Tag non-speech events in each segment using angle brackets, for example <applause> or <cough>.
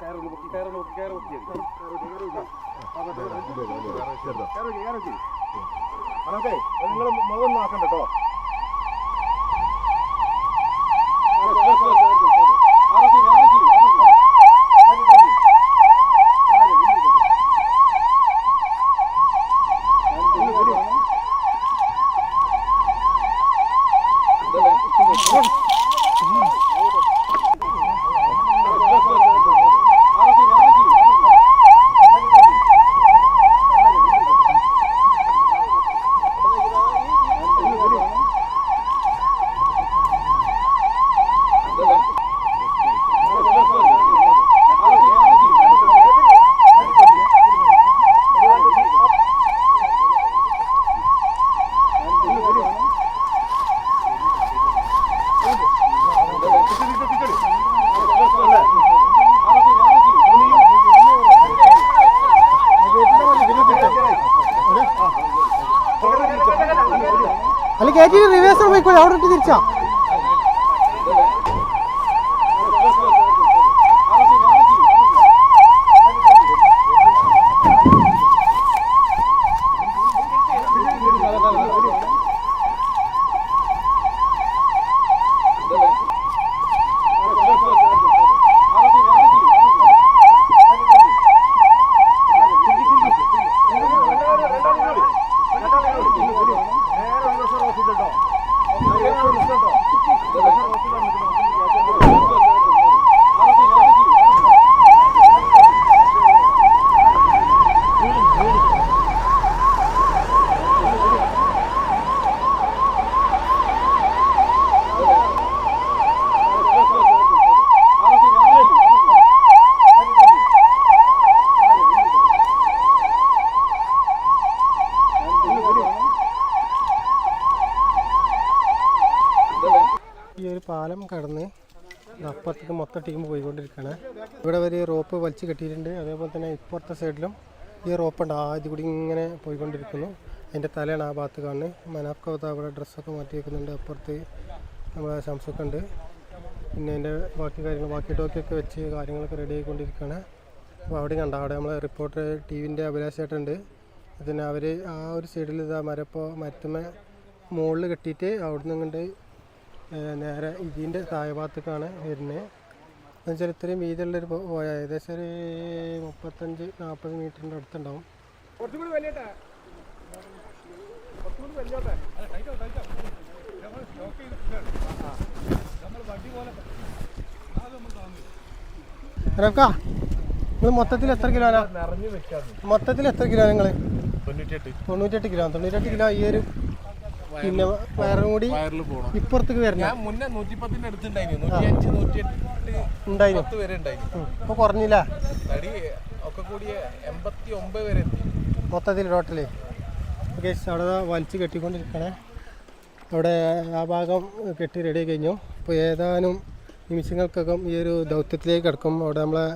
കയറൊന്ന് പൊക്കി കയറൊന്ന് പൊക്കി കയറ് പൊക്കി. മനോക്കെ നിങ്ങൾ മുഖം നോക്കണ്ട കേട്ടോ കയറ്റി റിവേഴ്സർ പോയിക്കോളെ അവിടെ ഇട്ട് തിരിച്ചാ? പാലം കടന്ന് അപ്പുറത്തേക്ക് മൊത്തം ടീം പോയിക്കൊണ്ടിരിക്കുകയാണ്. ഇവിടെ വരെ റോപ്പ് വലിച്ചു കെട്ടിയിട്ടുണ്ട്. അതേപോലെ തന്നെ ഇപ്പുറത്തെ സൈഡിലും ഈ റോപ്പ് ഉണ്ട്. ആദ്യം കൂടി ഇങ്ങനെ പോയിക്കൊണ്ടിരിക്കുന്നു. അതിന്റെ തലയാണ് ആ ഭാഗത്ത് കാണുന്നത്. മനാഫ്കവത്ത അവിടെ ഡ്രസ്സൊക്കെ മാറ്റി വെക്കുന്നുണ്ട്. അപ്പുറത്ത് നമ്മളെ ശംസൊക്കെ ഉണ്ട്. പിന്നെ അതിന്റെ ബാക്കി കാര്യങ്ങൾ ബാക്കി ടോക്കിയൊക്കെ വെച്ച് കാര്യങ്ങളൊക്കെ റെഡി ആയിക്കൊണ്ടിരിക്കുകയാണ്. അപ്പോൾ അവിടെ കണ്ട? അവിടെ നമ്മളെ റിപ്പോർട്ടർ ടി വിന്റെ അഭിലാഷേട്ടുണ്ട് അതിന് അവർ ആ ഒരു സൈഡിൽ ഇതാ മരപ്പോൾ മരത്തുമ്മ മുകളിൽ കെട്ടിയിട്ട് അവിടുന്ന് ഇങ്ങോട്ട് നേരെ ഇതിന്റെ താഴ്ഭാഗത്തേക്കാണ് വരുന്നത് എന്നുവെച്ചാൽ ഇത്രയും വീതിയുള്ളൊരു ഒരു പോയ ഏകദേശം ഒരു മുപ്പത്തഞ്ച് നാൽപ്പത് മീറ്ററിന്റെ അടുത്തുണ്ടാവും. റഫ്ക നിങ്ങൾ മൊത്തത്തിൽ എത്ര കിലോനാ വെക്കാണ്. മൊത്തത്തിൽ എത്ര കിലോ നിങ്ങൾ തൊണ്ണൂറ്റെട്ട് തൊണ്ണൂറ്റെട്ട് കിലോ തൊണ്ണൂറ്റെട്ട് കിലോ ഈ ഒരു പിന്നെ വയറും കൂടി ഇപ്പുറത്തേക്ക് വരണം. ഞാൻ മുന്നേ നൂറ്റിപ്പത്തിന്റെ അടുത്തുണ്ടായിരുന്നു. ഉണ്ടായിരുന്നു. പത്ത് വരെ ഉണ്ടായിരുന്നു. ഇപ്പൊ കുറഞ്ഞില്ല. തടി ഒക്കെ കൂടി എൺപത്തി ഒമ്പത് വരെ എത്തി. മൊത്തത്തിൽ ടോട്ടൽ ഓക്കെ അവിടെ വലിച്ചു കെട്ടിക്കൊണ്ടിരിക്കണേ. അവിടെ ആ ഭാഗം കെട്ടി റെഡി കഴിഞ്ഞു. അപ്പോൾ ഏതാനും നിമിഷങ്ങൾക്കകം ഈ ഒരു ദൗത്യത്തിലേക്ക് കിടക്കും. അവിടെ നമ്മളെ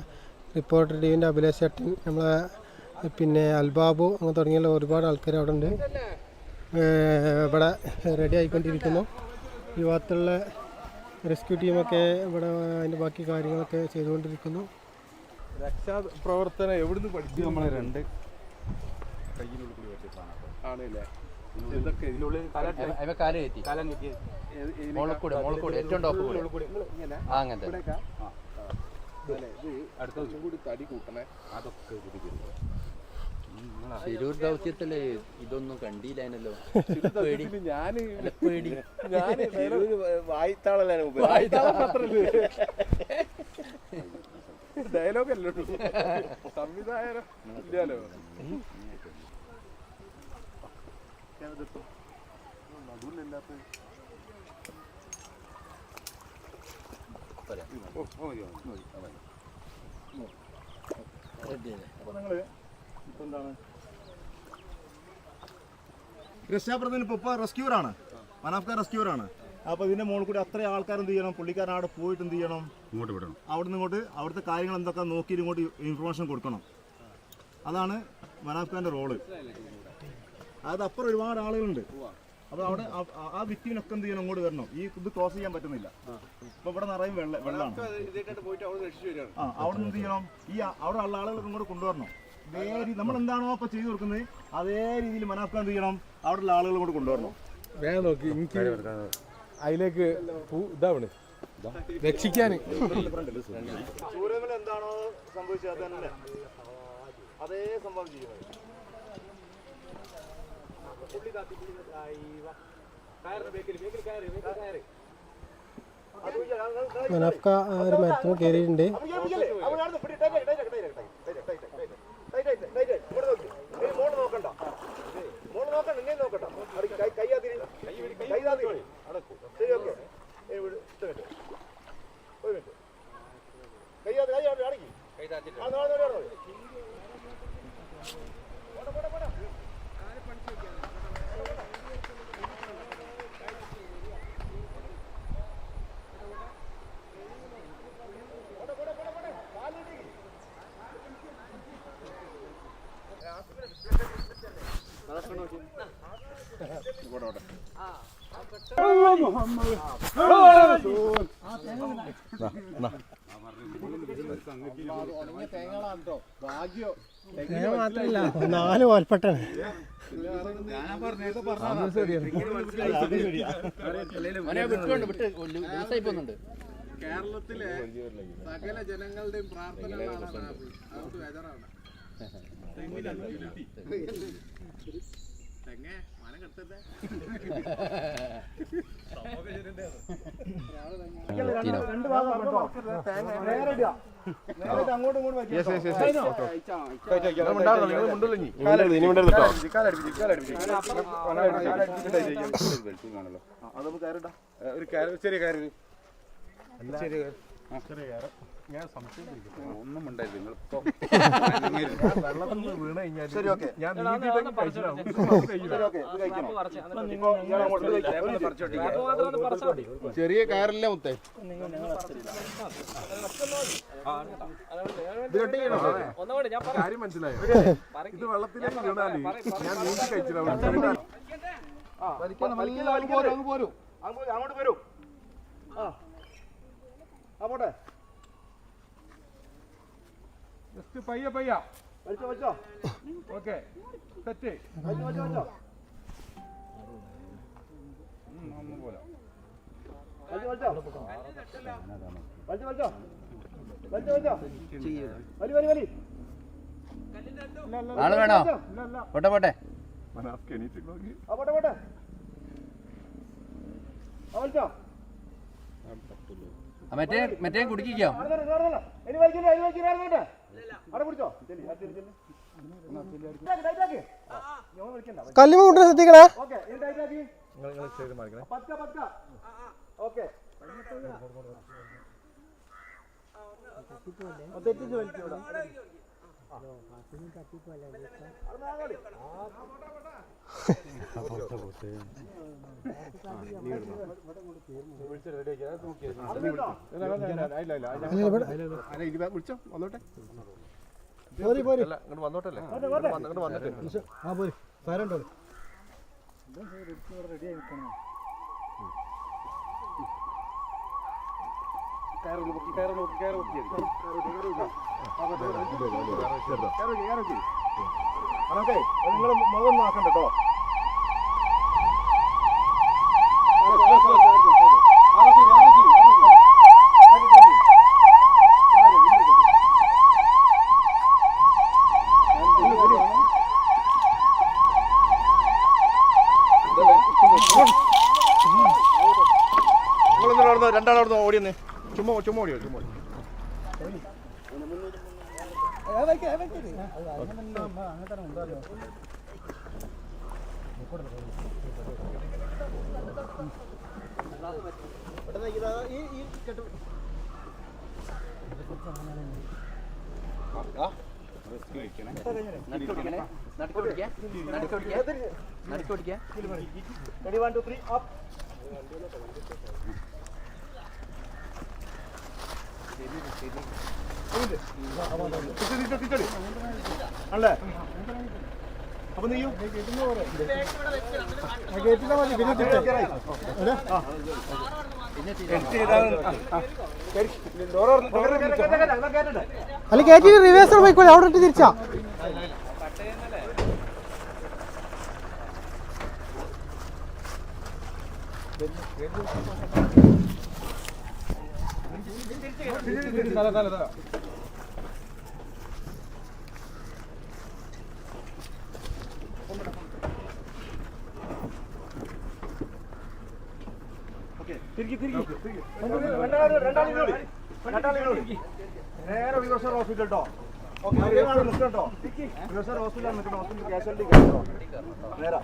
റിപ്പോർട്ടർ ടീമിന്റെ അഭിലാഷ് ചേട്ടൻ നമ്മളെ പിന്നെ അൽബാബു അങ്ങനെ തുടങ്ങിയുള്ള ഒരുപാട് ആൾക്കാർ അവിടെ ഉണ്ട്. ഇവിടെ റെഡി ആയിക്കൊണ്ടിരിക്കുന്നു. ഈ ഭാഗത്തുള്ള റെസ്ക്യൂ ടീമൊക്കെ ഇവിടെ അതിന്റെ ബാക്കി കാര്യങ്ങളൊക്കെ ചെയ്തുകൊണ്ടിരിക്കുന്നു. രക്ഷാപ്രവർത്തനം എവിടുന്ന് പഠിച്ചു? നമ്മളെ രണ്ട് ആണല്ലേ? ഇതൊക്കെ ഇതിനുള്ളിൽ അവ കാൽ കയറ്റി. മോളക്കൂടെ മോളക്കൂടെ ഏറ്റവും ടോപ്പ് കൂടെ ആ അങ്ങനത്തെ. അടുത്ത കൂടി തടി കൂട്ടണേ. ശിരൂർ ദൗത്യത്തിൽ ഇതൊന്നും കണ്ടില്ലായിരുന്നല്ലോ <laughs> പേടി. ഞാൻ പേടി. <laughs> ഞാൻ വായിത്താളല്ലേ വായിത്താളം മാത്രല്ലേ <laughs> ഡയലോഗ് അല്ലോ സംവിധായകരം ഇല്ലാലോ എന്താണ്? രക്ഷാപ്രദൻ ഇപ്പോൾ ഇപ്പോൾ റെസ്ക്യൂറാണ് മനാഫ്ക റെസ്ക്യൂറാണ് അപ്പോൾ ഇതിന്റെ മുകളിൽ കൂടി അത്ര ആൾക്കാർ എന്ത് ചെയ്യണം? പുള്ളിക്കാരൻ അവിടെ പോയിട്ട് എന്ത് ചെയ്യണം? ഇങ്ങോട്ട് വിടണം. അവിടെ നിന്ന് ഇങ്ങോട്ട് അവിടുത്തെ കാര്യങ്ങൾ എന്തൊക്കെ നോക്കി ഇങ്ങോട്ട് ഇൻഫർമേഷൻ കൊടുക്കണം. അതാണ് മനാഫ്ഖാന്റെ റോൾ അത് അപ്പുറം ഒരുപാട് ആളുകളുണ്ട്. അപ്പോൾ അവിടെ ആ- വിക്ടിമിനൊക്കെ എന്ത് ചെയ്യണം? അങ്ങോട്ട് വരണം. ഈ ഇത് ക്രോസ് ചെയ്യാൻ പറ്റുന്നില്ല. ഇപ്പൊ ഇവിടെ നിറയും വെള്ളം വെള്ളമാണ്. ആ അവിടെ നിന്ന് എന്ത് ചെയ്യണം? ഈ അവിടെ ഉള്ള ആളുകളൊക്കെ ഇങ്ങോട്ട് കൊണ്ടുവരണം. രീതി നമ്മൾ എന്താണോ ഇപ്പൊ ചെയ്തു കൊടുക്കുന്നത് അതേ രീതിയിൽ എന്ത് ചെയ്യണം. അവിടെയുള്ള ഉള്ള ആളുകൾ ഇങ്ങോട്ട് കൊണ്ടുവരണം. വേഗം നോക്കി എനിക്ക് അതിലേക്ക് പൂ- ഇതാവണ്. രക്ഷിക്കാന് സൂര്യനിൽ എന്താണോ സംഭവിച്ചത് അത് തന്നെ. അതേ സംഭവം ചെയ്യുന്നത് മനാഫ്ക ആ ഒരു മരത്തിന് കയറിയിട്ടുണ്ട്. നോക്കണ്ട. മോൾ നോക്കണ്ട എന്നെ നോക്കണ്ട. കൈ കേരളത്തിലെ സകല ജനങ്ങളുടെയും പ്രാർത്ഥനകളാണ്. അതുകൊണ്ട് ബേജാറാവണ്ട. തെങ്ങേ, മന കെട്ടരുതേ. രണ്ട് ഭാഗം നേരെ ഇടുക നേരെ ഇത് അങ്ങോട്ടും ഇങ്ങോട്ടും വെക്കാം അതൊന്ന് കയറിട്ടാ ഒരു കാര്യം ഒന്നും ഉണ്ടായില്ല നിങ്ങളിപ്പോ ശരി ഓക്കെ. ഞാൻ നീന്തി. ചെറിയ കയറില്ല മുത്തേ. കാര്യം മനസ്സിലായോ? ഇത് വെള്ളത്തിലേക്ക് വീണാൽ ഞാൻ നീന്തി പോരൂ. അങ്ങോട്ട് വരൂ. ആ ആ പോട്ടെ. ജസ്റ്റ് പയ്യ പയ്യ വലിച്ചോ വലിച്ചോ ഓക്കെ സെറ്റ് പോലെ ആൾ വേണോ? പോട്ടെ പോട്ടെ. മറ്റേ മറ്റേ കുടിക്കോ കല്ലുമ കൊണ്ട് ശ്രദ്ധിക്കണേ വിളിച്ചോ വന്നോട്ടെ പോരി പോരി. ഇങ്ങോട്ട് വന്നോട്ടല്ലേ? ഇങ്ങോട്ട് വന്നിട്ട് ആ പോരി ഫയറുണ്ടോ കയറ് നോക്കി കയറ് നോക്കി കയറ് നോക്കി അനക്കെ നിങ്ങൾ മുഖം നോക്കണ്ട കേട്ടോ നിങ്ങളൊന്നും രണ്ടാളവിടുന്ന് ഓടിയെന്ന് ചുമ്മാ ചുമ്മാ ഓടിയോ ചുമ്മാ ഓടി നടുക്ക് പിടിക്കണേ നടുക്ക് പിടിക്കാം നടുക്ക് പിടിക്കാം മതി up. അല്ലേ അപ്പൊ നീ അല്ല കയറ്റി റിവേഴ്സൽ പോയിക്കോളെ അവിടെ ഇട്ട് തിരിച്ചാ Thank റിവേഴ്സർ ഹോസ്പിറ്റൽ കേട്ടോ ഓക്കെ കേട്ടോ റിവേഴ്സർ ഹോസ്പിറ്റലാണ് നിൽക്കണം ഹോസ്പിറ്റൽ കേട്ടോ നേരാ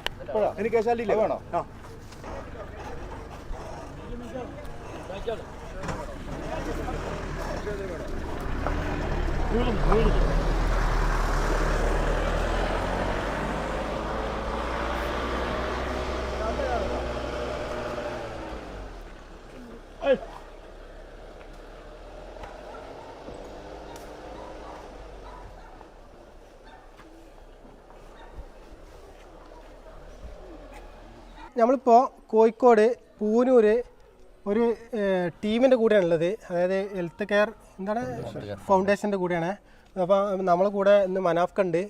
കാഷ്വാലിറ്റി ഇല്ലേ വേണോ ആ നമ്മളിപ്പോൾ കോഴിക്കോട് പൂനൂര് ഒരു ടീമിന്റെ കൂടെയാണുള്ളത്. അതായത് ഹെൽത്ത് കെയർ എന്താണ്? ഫൗണ്ടേഷന്റെ കൂടെയാണ്. അപ്പോൾ നമ്മളെ കൂടെ ഇന്ന് മനാഫ്ക ഉണ്ട്.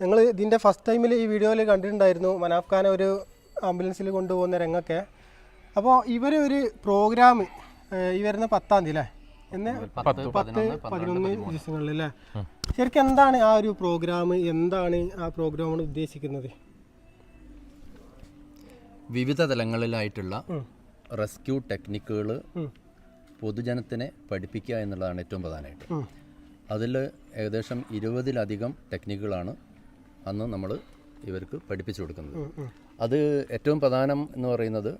ഞങ്ങൾ ഇതിന്റെ ഫസ്റ്റ് ടൈമിൽ ഈ വീഡിയോയിൽ കണ്ടിട്ടുണ്ടായിരുന്നു മനാഫ്ഖാനെ ഒരു ആംബുലൻസിൽ കൊണ്ടുപോകുന്ന രംഗൊക്കെ. അപ്പോൾ ഇവർ ഒരു പ്രോഗ്രാം ഈ വരുന്ന പത്താം തീയതി അല്ലേ എന്ന് പത്ത് പത്ത് പതിനൊന്ന് ദിവസങ്ങളിൽ അല്ലേ ശരിക്കും എന്താണ് ആ ഒരു പ്രോഗ്രാം എന്താണ് ആ പ്രോഗ്രാം ഉദ്ദേശിക്കുന്നത്? വിവിധ തലങ്ങളിലായിട്ടുള്ള റെസ്ക്യൂ ടെക്നിക്കുകൾ പൊതുജനത്തിനെ പഠിപ്പിക്കുക എന്നുള്ളതാണ് ഏറ്റവും പ്രധാനമായിട്ട്. അതിൽ ഏകദേശം ഇരുപതിലധികം ടെക്നിക്കുകളാണ് അന്ന് നമ്മൾ ഇവർക്ക് പഠിപ്പിച്ചു കൊടുക്കുന്നത്. അത് ഏറ്റവും പ്രധാനം എന്ന് പറയുന്നത്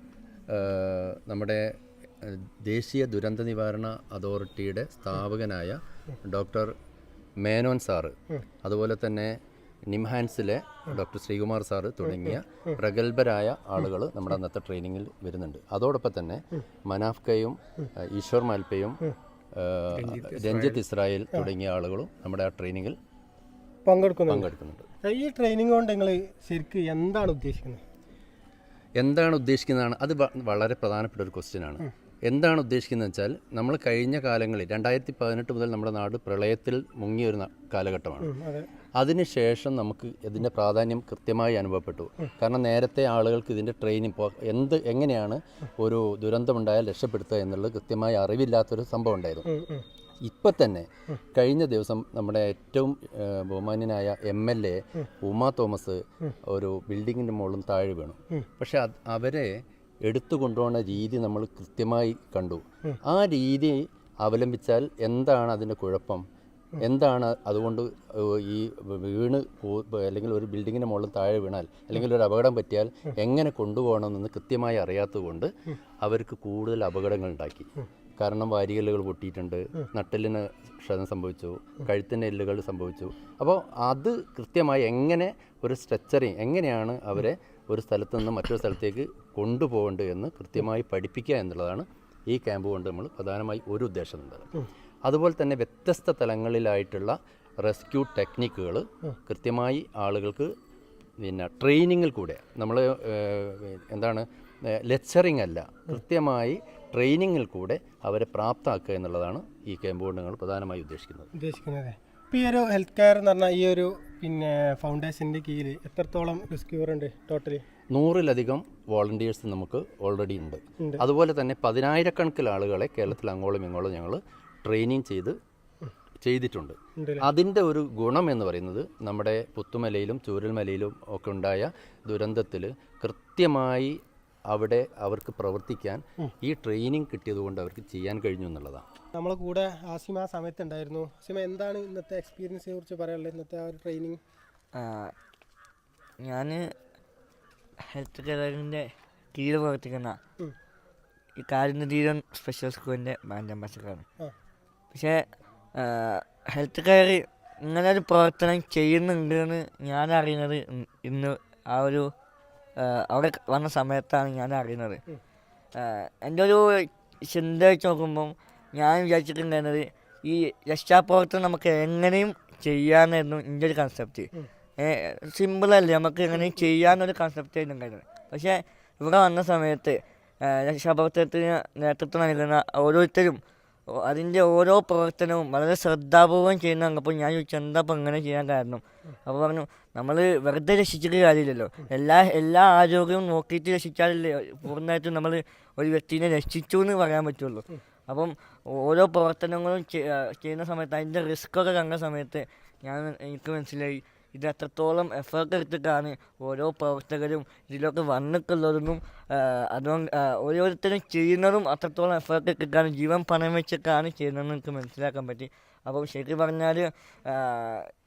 നമ്മുടെ ദേശീയ ദുരന്ത നിവാരണ അതോറിറ്റിയുടെ സ്ഥാപകനായ ഡോക്ടർ മേനോൻ സാറ്. അതുപോലെ തന്നെ നിംഹാൻസിലെ ഡോക്ടർ ശ്രീകുമാർ സാർ തുടങ്ങിയ പ്രഗത്ഭരായ ആളുകൾ നമ്മുടെ അന്നത്തെ ട്രെയിനിങ്ങിൽ വരുന്നുണ്ട്. അതോടൊപ്പം തന്നെ മനാഫ്കയും ഈശ്വർ മാൽപ്പയും രഞ്ജിത്ത് ഇസ്രായേൽ തുടങ്ങിയ ആളുകളും നമ്മുടെ ആ ട്രെയിനിങ്ങിൽ പങ്കെടുക്കുന്നുണ്ട്. ഈ ട്രെയിനിങ് കൊണ്ട് നിങ്ങൾ ശരിക്കും എന്താണ് ഉദ്ദേശിക്കുന്നത്? എന്താണ് ഉദ്ദേശിക്കുന്നതാണ്? അത് വളരെ പ്രധാനപ്പെട്ട ഒരു ക്വസ്റ്റ്യൻ ആണ്. എന്താണ് ഉദ്ദേശിക്കുന്നത് വെച്ചാൽ നമ്മൾ കഴിഞ്ഞ കാലങ്ങളിൽ രണ്ടായിരത്തി പതിനെട്ട് മുതൽ നമ്മുടെ നാട് പ്രളയത്തിൽ മുങ്ങിയ ഒരു കാലഘട്ടമാണ്. അതിനുശേഷം നമുക്ക് ഇതിന്റെ പ്രാധാന്യം കൃത്യമായി അനുഭവപ്പെട്ടു. കാരണം നേരത്തെ ആളുകൾക്ക് ഇതിന്റെ ട്രെയിനിങ് ഇപ്പോൾ എന്ത് എങ്ങനെയാണ് ഒരു ദുരന്തമുണ്ടായാൽ രക്ഷപ്പെടുത്തുക എന്നുള്ളത് കൃത്യമായി അറിവില്ലാത്തൊരു സംഭവം ഉണ്ടായിരുന്നു. ഇപ്പം തന്നെ കഴിഞ്ഞ ദിവസം നമ്മുടെ ഏറ്റവും ബഹുമാന്യനായ M L A Uma Thomas ഒരു ബിൽഡിങ്ങിന്റെ മുകളിലും താഴെ വീണു. പക്ഷെ അവരെ എടുത്തു കൊണ്ടുപോകുന്ന രീതി നമ്മൾ കൃത്യമായി കണ്ടു. ആ രീതി അവലംബിച്ചാൽ എന്താണ് അതിന്റെ കുഴപ്പം? എന്താണ് അതുകൊണ്ട് ഈ വീണ് അല്ലെങ്കിൽ ഒരു ബിൽഡിങ്ങിന്റെ മുകളിൽ താഴെ വീണാൽ അല്ലെങ്കിൽ ഒരു അപകടം പറ്റിയാൽ എങ്ങനെ കൊണ്ടുപോകണമെന്ന് കൃത്യമായി അറിയാത്തതുകൊണ്ട് അവർക്ക് കൂടുതൽ അപകടങ്ങൾ ഉണ്ടാക്കി കാരണം വാരികല്ലുകൾ പൊട്ടിയിട്ടുണ്ട് നട്ടലിന് ക്ഷതം സംഭവിച്ചു കഴുത്തിന്റെ എല്ലുകൾ സംഭവിച്ചു. അപ്പോൾ അത് കൃത്യമായി എങ്ങനെ ഒരു സ്ട്രെച്ചറിങ് എങ്ങനെയാണ് അവരെ ഒരു സ്ഥലത്തു നിന്ന് മറ്റൊരു സ്ഥലത്തേക്ക് കൊണ്ടുപോകേണ്ടത് എന്ന് കൃത്യമായി പഠിപ്പിക്കുക എന്നുള്ളതാണ് ഈ ക്യാമ്പ് കൊണ്ട് നമ്മൾ പ്രധാനമായി ഒരു ഉദ്ദേശം ഉള്ളത് അതുപോലെ തന്നെ വ്യത്യസ്ത തലങ്ങളിലായിട്ടുള്ള റെസ്ക്യൂ ടെക്നിക്കുകൾ കൃത്യമായി ആളുകൾക്ക് പിന്നെ ട്രെയിനിങ്ങിൽ കൂടെ നമ്മൾ എന്താണ് ലെക്ചറിങ് അല്ല കൃത്യമായി ട്രെയിനിങ്ങിൽ കൂടെ അവരെ പ്രാപ്തമാക്കുക എന്നുള്ളതാണ് ഈ ക്യാമ്പ് കൊണ്ട് പ്രധാനമായി ഉദ്ദേശിക്കുന്നത്. ഉദ്ദേശിക്കുന്നത്. ഇപ്പോൾ ഈ ഒരു ഹെൽത്ത് കെയർ എന്ന് പറഞ്ഞാൽ ഈ ഒരു പിന്നെ ഫൗണ്ടേഷന്റെ കീഴിൽ എത്രത്തോളം റിസ്ക്യൂർ ഉണ്ട് ടോട്ടലി നൂറിലധികം വോളണ്ടിയേഴ്സ് നമുക്ക് ഓൾറെഡി ഉണ്ട്. അതുപോലെ തന്നെ പതിനായിരക്കണക്കിൽ ആളുകളെ കേരളത്തിൽ അങ്ങോളം ഇങ്ങോളം ഞങ്ങൾ ട്രെയിനിങ് ചെയ്ത് ചെയ്തിട്ടുണ്ട്. അതിന്റെ ഒരു ഗുണം എന്ന് പറയുന്നത് നമ്മുടെ പുത്തുമലയിലും ചൂരൽമലയിലും ഒക്കെ ഉണ്ടായ ദുരന്തത്തിൽ കൃത്യമായി അവിടെ അവർക്ക് പ്രവർത്തിക്കാൻ ഈ ട്രെയിനിങ് കിട്ടിയതുകൊണ്ട് അവർക്ക് ചെയ്യാൻ കഴിഞ്ഞു എന്നുള്ളതാണ്. നമ്മളെ കൂടെ ആസിമ ആ സമയത്ത് ഉണ്ടായിരുന്നു. ആസിമ എന്താണ് ഇന്നത്തെ എക്സ്പീരിയൻസിനെ കുറിച്ച് പറയാനുള്ളത്? ഇന്നത്തെ ആ ഒരു ട്രെയിനിങ് ഞാൻ ഹെൽത്ത് കെയറിന്റെ കീഴിൽ പ്രവർത്തിക്കുന്ന ഈ കാരുണ്യതീരം സ്പെഷ്യൽ സ്കൂളിന്റെ ബ്രാൻഡ് അംബാസിഡറാണ്. പക്ഷേ ഹെൽത്ത് കെയർ ഇങ്ങനെ ഒരു പ്രവർത്തനം ചെയ്യുന്നുണ്ട് എന്ന് ഞാൻ അറിയുന്നത് ഇന്ന് ആ ഒരു അവിടെ വന്ന സമയത്താണ് ഞാൻ അറിയുന്നത്. എന്റെ ഒരു ചിന്ത വെച്ച് നോക്കുമ്പം ഞാൻ വിചാരിച്ചിട്ടുണ്ടായിരുന്നത് ഈ രക്ഷാപ്രവർത്തനം നമുക്ക് എങ്ങനെയും ചെയ്യാമെന്നായിരുന്നു എന്റെ ഒരു കൺസെപ്റ്റ് സിമ്പിളല്ലേ നമുക്ക് എങ്ങനെയും ചെയ്യാമെന്നൊരു കൺസെപ്റ്റ് ആയിരുന്നു ഉണ്ടായിരുന്നത്. പക്ഷേ ഇവിടെ വന്ന സമയത്ത് രക്ഷാപ്രവർത്തനത്തിന് നേതൃത്വം നൽകുന്ന ഓരോരുത്തരും അതിന്റെ ഓരോ പ്രവർത്തനവും വളരെ ശ്രദ്ധാപൂർവം ചെയ്യുന്ന അപ്പോൾ ഞാൻ ചോദിച്ചു എന്താ അപ്പോൾ അങ്ങനെ ചെയ്യാൻ കാരണം? അപ്പോൾ പറഞ്ഞു നമ്മൾ വെറുതെ രക്ഷിച്ചിട്ട് കാര്യമില്ലല്ലോ. എല്ലാ എല്ലാ ആരോഗ്യവും നോക്കിയിട്ട് രക്ഷിച്ചാലല്ലേ പൂർണമായിട്ടും നമ്മൾ ഒരു വ്യക്തിനെ രക്ഷിച്ചു എന്ന് പറയാൻ പറ്റുള്ളൂ. അപ്പം ഓരോ പ്രവർത്തനങ്ങളും ചെയ്യുന്ന സമയത്ത് അതിന്റെ റിസ്ക് ഒക്കെ കണ്ട സമയത്ത് ഞാൻ എനിക്ക് മനസ്സിലായി. ഇത് എത്രത്തോളം എഫേർട്ട് എടുത്തിട്ടാണ് ഓരോ പ്രവർത്തകരും ഇതിലൊക്കെ വന്നിട്ടുള്ളതെന്നും അതോ അതുകൊണ്ട് ഓരോരുത്തരും ചെയ്യുന്നതും അത്രത്തോളം എഫേർട്ട് ഇട്ടിട്ടാണ് ജീവൻ പണം വെച്ചിട്ടാണ് ചെയ്യുന്നതെന്ന് എനിക്ക് മനസ്സിലാക്കാൻ പറ്റി. അപ്പം ശരിക്കും പറഞ്ഞാൽ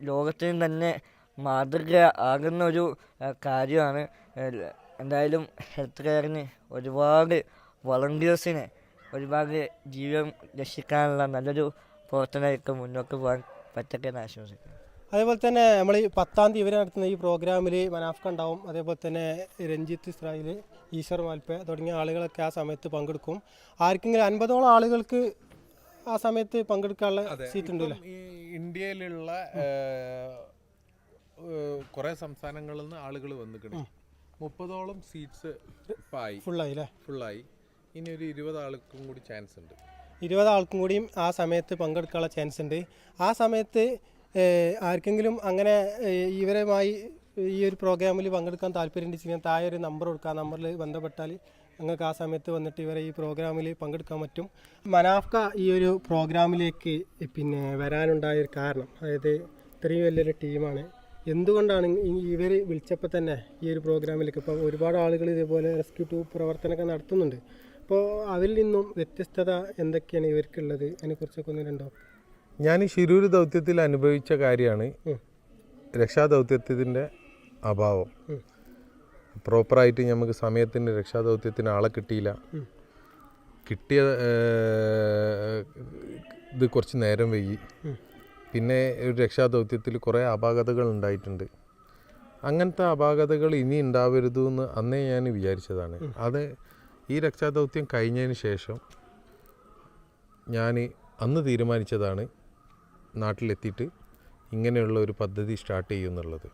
ലോകത്തിന് തന്നെ മാതൃക ആകുന്ന ഒരു കാര്യമാണ് എന്തായാലും ഹെൽത്ത് കെയറിന് ഒരുപാട് വളണ്ടിയേഴ്സിനെ ഒരുപാട് ജീവൻ രക്ഷിക്കാനുള്ള നല്ലൊരു പ്രവർത്തനമായിരിക്കും മുന്നോട്ട് പോകാൻ പറ്റട്ടെ എന്ന് ആശംസിക്കുന്നു. അതേപോലെ തന്നെ നമ്മൾ ഈ പത്താം തീയതി ഇവർ നടത്തുന്ന ഈ പ്രോഗ്രാമിൽ മനാഫ്ക ഉണ്ടാവും. അതേപോലെ തന്നെ രഞ്ജിത്ത് ഇസ്രായേൽ ഈശ്വർ മാൽപ്പ തുടങ്ങിയ ആളുകളൊക്കെ ആ സമയത്ത് പങ്കെടുക്കും. ആർക്കെങ്കിലും അൻപതോളം ആളുകൾക്ക് ആ സമയത്ത് പങ്കെടുക്കാനുള്ള സീറ്റ് ഉണ്ടല്ലോ? ഇന്ത്യയിലുള്ള കുറെ സംസ്ഥാനങ്ങളിൽ നിന്ന് ആളുകൾ വന്നിട്ടുണ്ട് മുപ്പതോളം സീറ്റ്സ് ഫുൾ ആയി ഫുള്ളായി. അല്ലേ ഫുള്ളായി ഇനി ഒരു ഇരുപത് ആൾക്കും കൂടി ചാൻസ് ഉണ്ട്. ഇരുപത് ആൾക്കും കൂടിയും ആ സമയത്ത് പങ്കെടുക്കാനുള്ള ചാൻസ് ഉണ്ട്. ആ സമയത്ത് ആർക്കെങ്കിലും അങ്ങനെ ഇവരുമായി ഈ ഒരു പ്രോഗ്രാമിൽ പങ്കെടുക്കാൻ താല്പര്യം ഉണ്ടെങ്കിൽ താഴെ ഒരു നമ്പർ കൊടുക്കുക ആ നമ്പറിൽ ബന്ധപ്പെട്ടാൽ നിങ്ങൾക്ക് ആ സമയത്ത് വന്നിട്ട് ഇവരെ ഈ പ്രോഗ്രാമിൽ പങ്കെടുക്കാൻ പറ്റും. മനാഫ്ക ഈ ഒരു പ്രോഗ്രാമിലേക്ക് പിന്നെ വരാനുണ്ടായ ഒരു കാരണം അതായത് ഇത്രയും വലിയൊരു ടീമാണ്. എന്തുകൊണ്ടാണ് ഇവർ വിളിച്ചപ്പോൾ തന്നെ ഈ ഒരു പ്രോഗ്രാമിലേക്ക്? ഇപ്പോൾ ഒരുപാട് ആളുകൾ ഇതേപോലെ റെസ്ക്യൂ ടൂ പ്രവർത്തനമൊക്കെ നടത്തുന്നുണ്ട്. അപ്പോൾ അതിൽ നിന്നും വ്യത്യസ്തത എന്തൊക്കെയാണ് ഇവർക്കുള്ളത്? അതിനെക്കുറിച്ചൊക്കെ ഒന്ന് രണ്ടോ ഞാൻ ഈ ശിരൂർ ദൗത്യത്തിൽ അനുഭവിച്ച കാര്യമാണ്. രക്ഷാദൗത്യത്തിന്റെ അഭാവം. പ്രോപ്പറായിട്ട് നമുക്ക് സമയത്തിന് രക്ഷാദൗത്യത്തിന് ആളെ കിട്ടിയില്ല. കിട്ടിയ ഇത് കുറച്ച് നേരം വൈകി. പിന്നെ ഒരു രക്ഷാദൗത്യത്തിൽ കുറേ അപാകതകൾ ഉണ്ടായിട്ടുണ്ട്. അങ്ങനത്തെ അപാകതകൾ ഇനി ഉണ്ടാവരുത് എന്ന് അന്നേ ഞാൻ വിചാരിച്ചതാണ്. അത് ഈ രക്ഷാദൗത്യം കഴിഞ്ഞതിന് ശേഷം ഞാൻ അന്ന് തീരുമാനിച്ചതാണ് നാട്ടിലെത്തിയിട്ട് ഇങ്ങനെയുള്ള ഒരു പദ്ധതി സ്റ്റാർട്ട് ചെയ്യുമെന്നുള്ളത്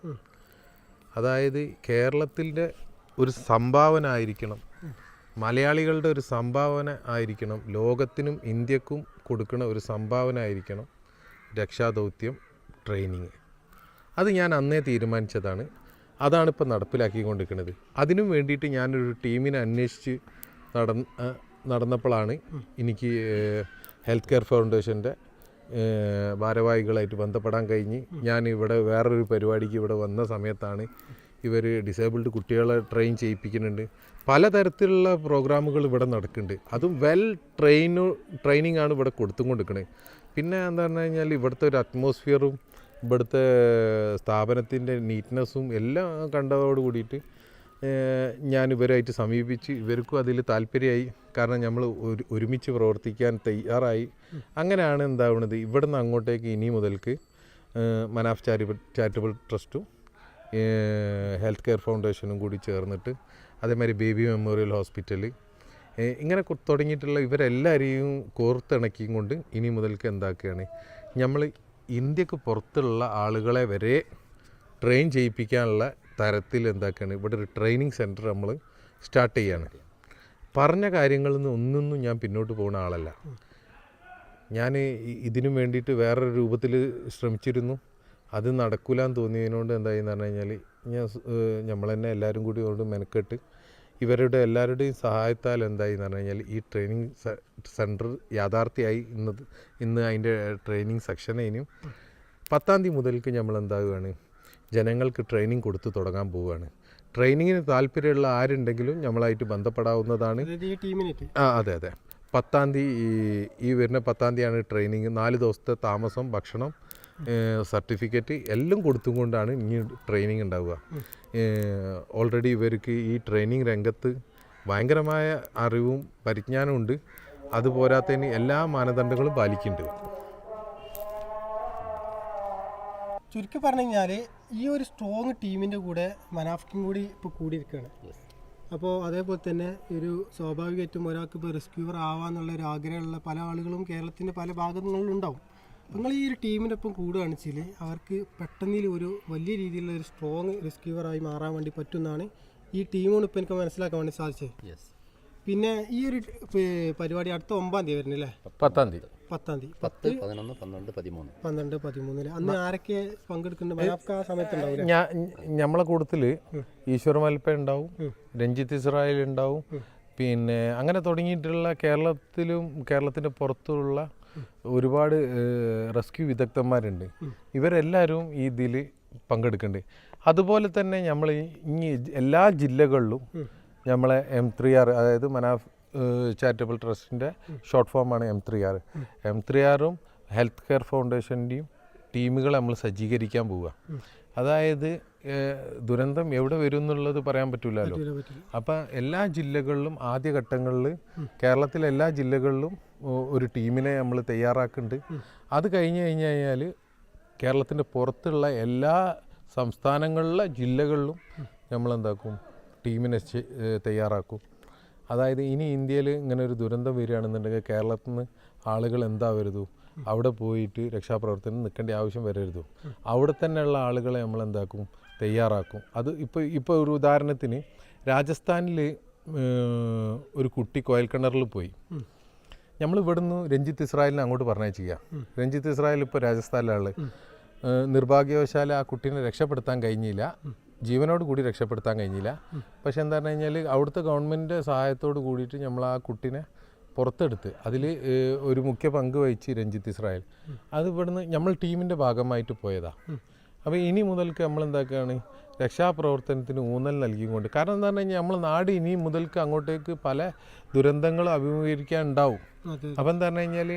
അതായത് കേരളത്തിന്റെ ഒരു സംഭാവന ആയിരിക്കണം മലയാളികളുടെ ഒരു സംഭാവന ആയിരിക്കണം ലോകത്തിനും ഇന്ത്യക്കും കൊടുക്കുന്ന ഒരു സംഭാവന ആയിരിക്കണം രക്ഷാദൗത്യം ട്രെയിനിങ്. അത് ഞാൻ അന്നേ തീരുമാനിച്ചതാണ്. അതാണ് ഇപ്പോൾ നടപ്പിലാക്കിക്കൊണ്ടിരിക്കുന്നത്. അതിനും വേണ്ടിയിട്ട് ഞാനൊരു ടീമിനെ അന്വേഷിച്ച് നടന്ന നടന്നപ്പോഴാണ് എനിക്ക് ഹെൽത്ത് കെയർ ഫൗണ്ടേഷന്റെ ഭാരവാഹികളായിട്ട് ബന്ധപ്പെടാൻ കഴിഞ്ഞ് ഞാൻ ഇവിടെ വേറൊരു പരിപാടിക്ക് ഇവിടെ വന്ന സമയത്താണ് ഇവർ ഡിസേബിൾഡ് കുട്ടികളെ ട്രെയിൻ ചെയ്യിപ്പിക്കുന്നുണ്ട്. പലതരത്തിലുള്ള പ്രോഗ്രാമുകൾ ഇവിടെ നടക്കുന്നുണ്ട്. അതും വെൽ ട്രെയിനു ട്രെയിനിങ് ആണ് ഇവിടെ കൊടുത്തും കൊടുക്കുന്നത് പിന്നെ എന്താ പറഞ്ഞു കഴിഞ്ഞാൽ ഇവിടുത്തെ ഒരു അറ്റ്മോസ്ഫിയറും ഇവിടുത്തെ സ്ഥാപനത്തിന്റെ നീറ്റ്നെസ്സും എല്ലാം കണ്ടതോട് കൂടിയിട്ട് ഞാൻ ഇവരായിട്ട് സമീപിച്ച് ഇവർക്കും അതിൽ താല്പര്യമായി. കാരണം നമ്മൾ ഒരു ഒരുമിച്ച് പ്രവർത്തിക്കാൻ തയ്യാറായി. അങ്ങനെയാണ് എന്താവുന്നത് ഇവിടെ നിന്ന് അങ്ങോട്ടേക്ക് ഇനി മുതൽക്ക് മനാഫ് ചാരിറ്റബിൾ ചാരിറ്റബിൾ ട്രസ്റ്റും ഹെൽത്ത് കെയർ ഫൗണ്ടേഷനും കൂടി ചേർന്നിട്ട് അതേമാതിരി ബേബി മെമ്മോറിയൽ ഹോസ്പിറ്റൽ ഇങ്ങനെ തുടങ്ങിയിട്ടുള്ള ഇവരെല്ലാവരെയും കോർത്തിണക്കിയും കൊണ്ട് ഇനി മുതൽക്ക് എന്താക്കുകയാണ് നമ്മൾ ഇന്ത്യയ്ക്ക് പുറത്തുള്ള ആളുകളെ വരെ ട്രെയിൻ ചെയ്യിപ്പിക്കാനുള്ള തരത്തിൽ എന്താക്കുകയാണ് ഇവിടെ ഒരു ട്രെയിനിങ് സെന്റർ നമ്മൾ സ്റ്റാർട്ട് ചെയ്യാണ്. പറഞ്ഞ കാര്യങ്ങളിൽ നിന്ന് ഒന്നൊന്നും ഞാൻ പിന്നോട്ട് പോകുന്ന ആളല്ല. ഞാൻ ഇതിനു വേണ്ടിയിട്ട് വേറൊരു രൂപത്തിൽ ശ്രമിച്ചിരുന്നു. അത് നടക്കില്ലാന്ന് തോന്നിയതിനോണ്ട് എന്തായെന്ന് പറഞ്ഞു കഴിഞ്ഞാൽ ഞാൻ നമ്മൾ തന്നെ എല്ലാവരും കൂടി കൊണ്ട് മെനക്കെട്ട് ഇവരുടെ എല്ലാവരുടെയും സഹായത്താൽ എന്തായി എന്ന് പറഞ്ഞു കഴിഞ്ഞാൽ ഈ ട്രെയിനിങ് സെന്റർ യാഥാർത്ഥ്യമായി ഇന്ന് ഇന്ന് അതിന്റെ ട്രെയിനിങ് സെക്ഷൻ ഇനിയും പത്താം തീയതി മുതൽക്ക് നമ്മൾ എന്താവുകയാണ് ജനങ്ങൾക്ക് ട്രെയിനിങ് കൊടുത്തു തുടങ്ങാൻ പോവുകയാണ്. ട്രെയിനിങ്ങിന് താല്പര്യമുള്ള ആരുണ്ടെങ്കിലും നമ്മളായിട്ട് ബന്ധപ്പെടാവുന്നതാണ്. ആ അതെ അതെ. പത്താം തീയതി ഈ- ഈ വരുന്ന പത്താം തീയതിയാണ് ട്രെയിനിങ് നാല് ദിവസത്തെ താമസം ഭക്ഷണം സർട്ടിഫിക്കറ്റ് എല്ലാം കൊടുത്തും കൊണ്ടാണ് ഇനി ട്രെയിനിങ് ഉണ്ടാവുക. ഓൾറെഡി ഇവർക്ക് ഈ ട്രെയിനിങ് രംഗത്ത് ഭയങ്കരമായ അറിവും പരിജ്ഞാനവും ഉണ്ട്. അതുപോരാത്തതിന് എല്ലാ മാനദണ്ഡങ്ങളും പാലിക്കുന്നുണ്ട്. ചുരുക്കി പറഞ്ഞു കഴിഞ്ഞാൽ ഈ ഒരു സ്ട്രോങ് ടീമിന്റെ കൂടെ മനാഫ്ക്കും കൂടി ഇപ്പോൾ കൂടിയിരിക്കുകയാണ് അപ്പോൾ അതേപോലെ തന്നെ ഒരു സ്വാഭാവികമായിട്ടും ഒരാൾക്ക് ഇപ്പോൾ റെസ്ക്യൂവർ ആവാന്നുള്ള ഒരു ആഗ്രഹമുള്ള പല ആളുകളും കേരളത്തിന്റെ പല ഭാഗങ്ങളിലും ഉണ്ടാവും. നിങ്ങൾ ഈ ഒരു ടീമിന്റെ ഒപ്പം കൂടുകയാണെന്ന് വെച്ചാൽ അവർക്ക് പെട്ടെന്ന് ഒരു വലിയ രീതിയിലുള്ള ഒരു സ്ട്രോങ് റെസ്ക്യൂവറായി മാറാൻ വേണ്ടി പറ്റുമെന്നാണ് ഈ ടീമോട് ഇപ്പോൾ എനിക്ക് മനസ്സിലാക്കാൻ വേണ്ടി സാധിച്ചത്. പിന്നെ ഈ ഒരു പരിപാടി അടുത്ത ഒമ്പതാം തീയതി വരുന്നില്ലേ? പത്താം തീയതി. പത്താം തീയതി. പത്ത് പതിനൊന്ന് പന്ത്രണ്ട് പതിമൂന്ന്. പന്ത്രണ്ട് പതിമൂന്നിൽ. അന്ന് ആരൊക്കെ പങ്കെടുക്കുന്നുണ്ട്? ആ സമയത്ത് ഞാൻ നമ്മളെ കൂട്ടത്തിൽ ഈശ്വർ മൽപ്പ ഉണ്ടാവും രഞ്ജിത്ത് ഇസ്രായേൽ ഉണ്ടാവും പിന്നെ അങ്ങനെ തുടങ്ങിയിട്ടുള്ള കേരളത്തിലും കേരളത്തിന്റെ പുറത്തുള്ള ഒരുപാട് റെസ്ക്യൂ വിദഗ്ധന്മാരുണ്ട്. ഇവരെല്ലാവരും ഈ ഇതിൽ പങ്കെടുക്കുന്നുണ്ട്. അതുപോലെ തന്നെ നമ്മൾ ഇനി എല്ലാ ജില്ലകളിലും നമ്മളെ എം ത്രീ ആർ അതായത് മനാഫ് ചാരിറ്റബിൾ ട്രസ്റ്റിന്റെ ഷോർട്ട് ഫോമാണ് M three R M three ആറും ഹെൽത്ത് കെയർ ഫൗണ്ടേഷന്റെയും ടീമുകൾ നമ്മൾ സജ്ജീകരിക്കാൻ പോവുക. അതായത് ദുരന്തം എവിടെ വരും എന്നുള്ളത് പറയാൻ പറ്റില്ലല്ലോ അപ്പം എല്ലാ ജില്ലകളിലും ആദ്യഘട്ടങ്ങളിൽ കേരളത്തിലെ എല്ലാ ജില്ലകളിലും ഒരു ടീമിനെ നമ്മൾ തയ്യാറാക്കുന്നുണ്ട്. അത് കഴിഞ്ഞ് കഴിഞ്ഞ് കഴിഞ്ഞാൽ കേരളത്തിന്റെ പുറത്തുള്ള എല്ലാ സംസ്ഥാനങ്ങളിലെ ജില്ലകളിലും നമ്മളെന്താക്കും ടീമിനെ തയ്യാറാക്കും. അതായത് ഇനി ഇന്ത്യയിൽ ഇങ്ങനെ ഒരു ദുരന്തം വരികയാണെന്നുണ്ടെങ്കിൽ കേരളത്തിൽ നിന്ന് ആളുകൾ എന്താവരുതു? അവിടെ പോയിട്ട് രക്ഷാപ്രവർത്തനം നിൽക്കേണ്ട ആവശ്യം വരരുത്. അവിടെ തന്നെയുള്ള ആളുകളെ നമ്മൾ എന്താക്കും? തയ്യാറാക്കും. അത് ഇപ്പോൾ ഇപ്പോൾ ഒരു ഉദാഹരണത്തിന് രാജസ്ഥാനിൽ ഒരു കുട്ടി കോയൽക്കിണറിൽ പോയി. നമ്മൾ ഇവിടുന്ന് രഞ്ജിത്ത് ഇസ്രായേലിനെ അങ്ങോട്ട് പറഞ്ഞാൽ ചെയ്യാം. രഞ്ജിത്ത് ഇസ്രായേൽ ഇപ്പോൾ രാജസ്ഥാനിലാണ്. നിർഭാഗ്യവശാൽ ആ കുട്ടീനെ രക്ഷപ്പെടുത്താൻ കഴിഞ്ഞില്ല. ജീവനോട് കൂടി രക്ഷപ്പെടുത്താൻ കഴിഞ്ഞില്ല. പക്ഷെ എന്താ പറഞ്ഞു കഴിഞ്ഞാൽ അവിടുത്തെ ഗവൺമെന്റ് സഹായത്തോട് കൂടിയിട്ട് നമ്മൾ ആ കുട്ടീനെ പുറത്തെടുത്ത് അതിൽ ഒരു മുഖ്യ പങ്ക് വഹിച്ച് രഞ്ജിത്ത് ഇസ്രായേൽ. അത് ഇവിടുന്ന് നമ്മൾ ടീമിന്റെ ഭാഗമായിട്ട് പോയതാണ് അപ്പോൾ ഇനി മുതൽക്ക് നമ്മൾ എന്താക്കുകയാണ് രക്ഷാപ്രവർത്തനത്തിന് ഊന്നൽ നൽകിക്കൊണ്ട് കാരണം എന്താ പറഞ്ഞു കഴിഞ്ഞാൽ നമ്മൾ നാട് ഇനി മുതൽക്ക് അങ്ങോട്ടേക്ക് പല ദുരന്തങ്ങളും അഭിമുഖീകരിക്കാൻ ഉണ്ടാവും. അപ്പം എന്താ പറഞ്ഞു കഴിഞ്ഞാൽ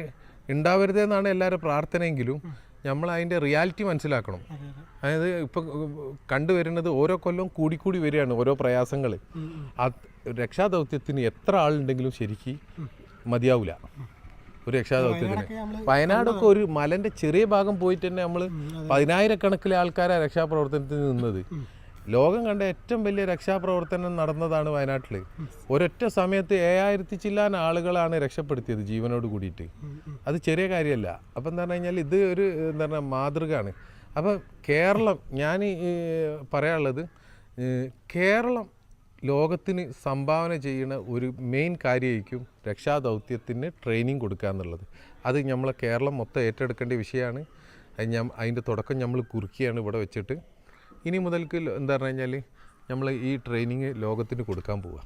ഉണ്ടാവരുതെന്നാണ് എല്ലാവരും പ്രാർത്ഥനയെങ്കിലും നമ്മൾ അതിന്റെ റിയാലിറ്റി മനസ്സിലാക്കണം. അതായത് ഇപ്പം കണ്ടുവരുന്നത് ഓരോ കൊല്ലവും കൂടിക്കൂടി വരികയാണ് ഓരോ പ്രയാസങ്ങൾ. രക്ഷാദൗത്യത്തിന് എത്ര ആളുണ്ടെങ്കിലും ശരിക്ക് മതിയാവില്ല ഒരു രക്ഷാദൗത്യത്തിന്. വയനാടൊക്കെ ഒരു മലന്റെ ചെറിയ ഭാഗം പോയിട്ട് തന്നെ നമ്മൾ പതിനായിരക്കണക്കിലെ ആൾക്കാരാണ് രക്ഷാപ്രവർത്തനത്തിന് നിന്നത്. ലോകം കണ്ട ഏറ്റവും വലിയ രക്ഷാപ്രവർത്തനം നടന്നതാണ് വയനാട്ടിൽ ഒരൊറ്റ സമയത്ത് ഏഴായിരത്തി ചില്ലാൻ ആളുകളാണ് രക്ഷപ്പെടുത്തിയത് ജീവനോട് കൂടിയിട്ട്. അത് ചെറിയ കാര്യമല്ല. അപ്പം എന്താ പറഞ്ഞു കഴിഞ്ഞാൽ ഇത് ഒരു എന്താ പറയുക മാതൃകയാണ്. അപ്പം കേരളം ഞാൻ പറയാനുള്ളത് കേരളം ലോകത്തിന് സംഭാവന ചെയ്യുന്ന ഒരു മെയിൻ കാര്യമായിരിക്കും രക്ഷാദൗത്യത്തിന് ട്രെയിനിങ് കൊടുക്കുക എന്നുള്ളത്. അത് നമ്മളെ കേരളം മൊത്തം ഏറ്റെടുക്കേണ്ട വിഷയമാണ്. ഞാൻ അതിന്റെ തുടക്കം നമ്മൾ കുറുക്കിയാണ് ഇവിടെ വെച്ചിട്ട്. ഇനി മുതൽക്ക് എന്താ പറഞ്ഞു കഴിഞ്ഞാൽ നമ്മൾ ഈ ട്രെയിനിങ് ലോകത്തിന് കൊടുക്കാൻ പോവുക